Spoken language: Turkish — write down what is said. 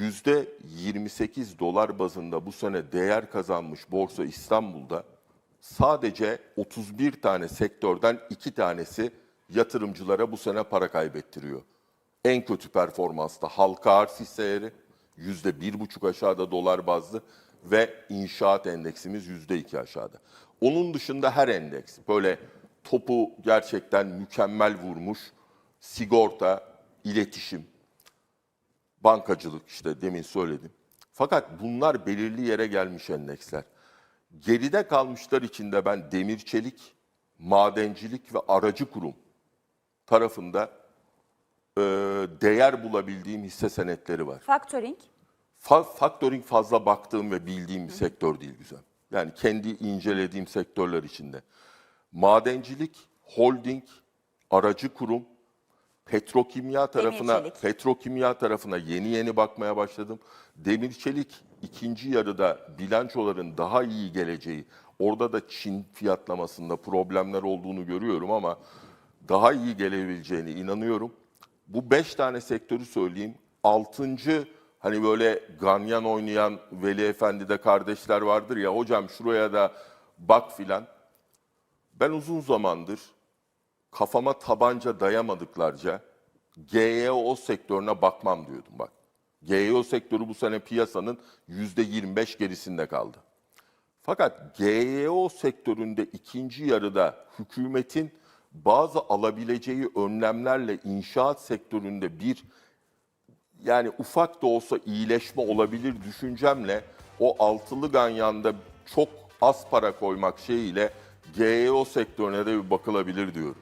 %28 dolar bazında bu sene değer kazanmış Borsa İstanbul'da sadece 31 tane sektörden 2 tanesi yatırımcılara bu sene para kaybettiriyor. En kötü performansta halka arz hisseleri %1,5 aşağıda dolar bazlı ve inşaat endeksimiz %2 aşağıda. Onun dışında her endeks böyle topu gerçekten mükemmel vurmuş sigorta, iletişim, bankacılık işte demin söyledim. Fakat bunlar belirli yere gelmiş endeksler. Geride kalmışlar içinde ben demir çelik, madencilik ve aracı kurum tarafında e, değer bulabildiğim hisse senetleri var. Factoring. Fa- Factoring fazla baktığım ve bildiğim bir sektör değil güzel. Yani kendi incelediğim sektörler içinde. Madencilik, holding, aracı kurum, petrokimya tarafına petrokimya tarafına yeni yeni bakmaya başladım. Demir çelik ikinci yarıda bilançoların daha iyi geleceği, orada da Çin fiyatlamasında problemler olduğunu görüyorum ama daha iyi gelebileceğine inanıyorum. Bu beş tane sektörü söyleyeyim. Altıncı hani böyle ganyan oynayan Veli Efendi'de kardeşler vardır ya hocam şuraya da bak filan. Ben uzun zamandır kafama tabanca dayamadıklarca GEO sektörüne bakmam diyordum bak. GEO sektörü bu sene piyasanın %25 gerisinde kaldı. Fakat GEO sektöründe ikinci yarıda hükümetin bazı alabileceği önlemlerle inşaat sektöründe bir yani ufak da olsa iyileşme olabilir düşüncemle o altılı ganyanda çok az para koymak şeyiyle GEO sektörüne de bir bakılabilir diyorum.